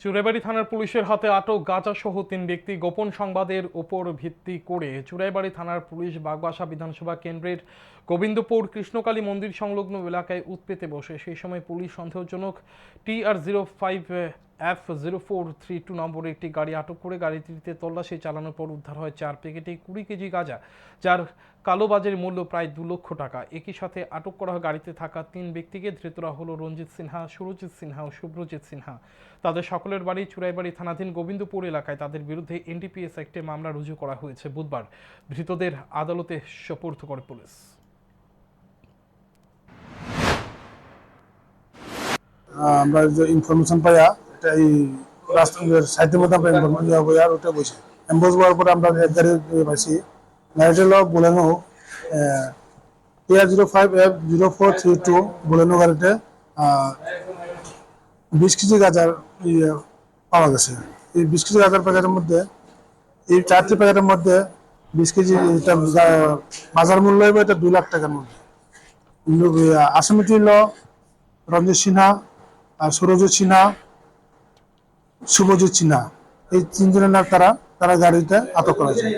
চুরাইবাড়ি থানার পুলিশের হাতে আটক গাঁজা সহ তিন ব্যক্তি। গোপন সংবাদের উপর ভিত্তি করে চুরাইবাড়ি থানার পুলিশ বাগবাসা বিধানসভা কেন্দ্রের গোবিন্দপুর কৃষ্ণকালী মন্দির সংলগ্ন এলাকায় উৎপেতে বসে। সেই সময় পুলিশ সন্দেহজনক T R zero five F zero four three two নম্বরের একটি গাড়ি আটক করে গাড়িটিতে তল্লাশি চালানোর পর উদ্ধার হয় চার প্যাকেটে কুড়ি কেজি গাঁজা, যার কালোবাজারের মূল্য প্রায় দু লক্ষ টাকা। একই সাথে আটক করা হয় গাড়িতে থাকা তিন ব্যক্তিকে। ধৃতরা হলো রঞ্জিত সিনহা, সুরজিৎ সিনহা ও শুভ্রজিৎ সিনহা। তাদের সকলের বাড়ি চুরাইবাড়ি থানাধীন গোবিন্দপুর এলাকায়। তাদের বিরুদ্ধে এনডিপিএস একটি মামলা রুজু করা হয়েছে বুধবার। ধৃতদের আদালতে সোপর্দ করে পুলিশ। আমরা যে ইনফরমেশন পাইয়া এই সাইডের মধ্যে আমরা ইনফরমেশন দেওয়া আর ওটা বসে। অ্যাম্বুস হওয়ার পরে আমরা গাড়ি পাইছি হলো Baleno R zero five F zero four three two Baleno গাড়িতে বিশ কেজি গাজার ইয়ে পাওয়া গেছে। এই বিশ কেজি গাজার প্যাকেটের মধ্যে, এই চারটি প্যাকেটের মধ্যে বিশ কেজি এটা বাজার মূল্য হবে এটা দুই লাখ টাকার মধ্যে। আসামিটি হলো রঞ্জিত সিনহা সুরজিৎ সিনহা। শুভজিৎ সিনহা এই তিনজনের নাম তারা তারা গাড়িতে আটক করা যায়।